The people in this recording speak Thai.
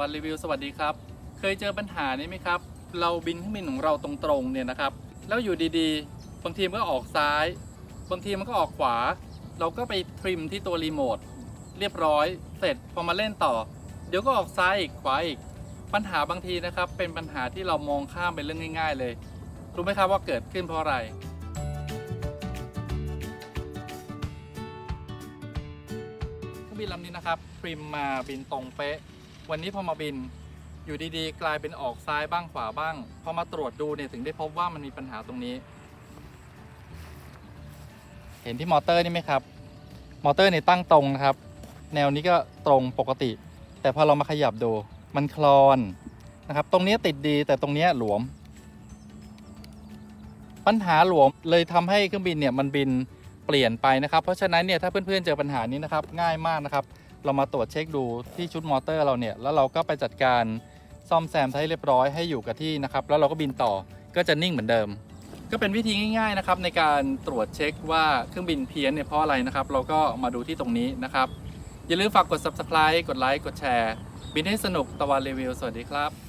วัสดีรีวิวสวัสดีครับ เคยเจอปัญหานี้ไหมครับ เราบินเครื่องบินของเราตรงๆเนี่ยนะครับ แล้วอยู่ดีๆ บางทีมันก็ออกซ้าย บางทีมันก็ออกขวา เราก็ไปทริมที่ตัวรีโมทเรียบร้อย เสร็จพอมาเล่นต่อ เดี๋ยวก็ออกซ้ายอีกขวาอีก ปัญหาบางทีนะครับ เป็นปัญหาที่เรามองข้ามเป็นเรื่องง่าย ๆ เลย รู้ไหมครับว่าเกิดขึ้นเพราะอะไรเครื่องบินลำนี้นะครับ พริมมาบินตรงเป๊ะ วันนี้พอมาบินอยู่ดีๆ กลายเป็นออกซ้ายบ้างขวาบ้าง พอมาตรวจดูเนี่ยถึงได้พบว่ามันมีปัญหาตรงนี้ เห็นที่มอเตอร์นี่ไหมครับ มอเตอร์เนี่ยตั้งตรงนะครับ แนวนี้ก็ตรงปกติ แต่พอเรามาขยับดูมันคลอนนะครับ ตรงนี้ติดดีแต่ตรงนี้หลวม ปัญหาหลวมเลยทำให้เครื่องบินเนี่ยมันบินเปลี่ยนไปนะครับ เพราะฉะนั้นเนี่ยถ้าเพื่อนๆเจอปัญหานี้นะครับง่ายมากนะครับ เรามาตรวจเช็คดูที่ชุดมอเตอร์เราเนี่ยแล้วเราก็ไปจัดการซ่อมแซมให้เรียบร้อยให้อยู่กับที่นะครับ แล้วเราก็บินต่อก็จะนิ่งเหมือนเดิม ก็เป็นวิธีง่าย ๆนะครับ ในการตรวจเช็คว่าเครื่องบินเพี้ยนเนี่ยเพราะอะไรนะครับ เราก็มาดูที่ตรงนี้นะครับอย่าลืมฝากกด subscribe กดไลค์กดแชร์ บินให้สนุกตะวันรีวิวสวัสดีครับ